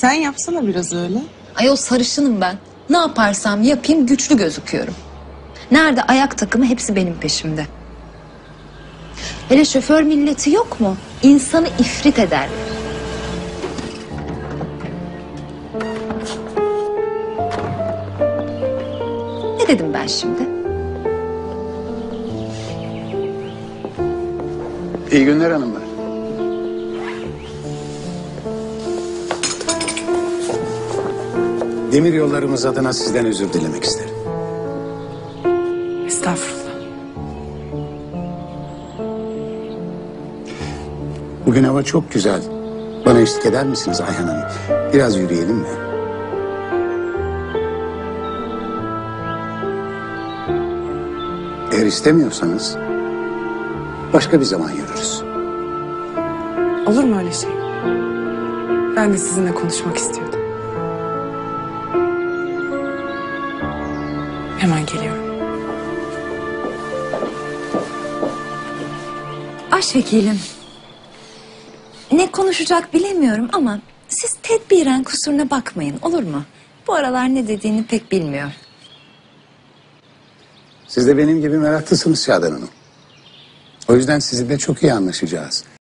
Sen yapsana biraz öyle. Ayol sarışınım ben. Ne yaparsam yapayım güçlü gözüküyorum. Nerede ayak takımı hepsi benim peşimde. Hele şoför milleti yok mu? İnsanı ifrit eder. Ne dedim ben şimdi? İyi günler hanımlar. Demir yollarımız adına sizden özür dilemek isterim. Estağfurullah. Bugün hava çok güzel. Bana eşlik eder misiniz Ayhan Hanım? Biraz yürüyelim mi? Eğer istemiyorsanız başka bir zaman yürürüz. Olur mu öyle şey? Ben de sizinle konuşmak istiyordum. Hemen geliyorum. Başvekilim. Ne konuşacak bilemiyorum ama siz tedbiren kusuruna bakmayın olur mu? Bu aralar ne dediğini pek bilmiyor. Siz de benim gibi meraklısınız Şadan Hanım. O yüzden sizinle çok iyi anlaşacağız.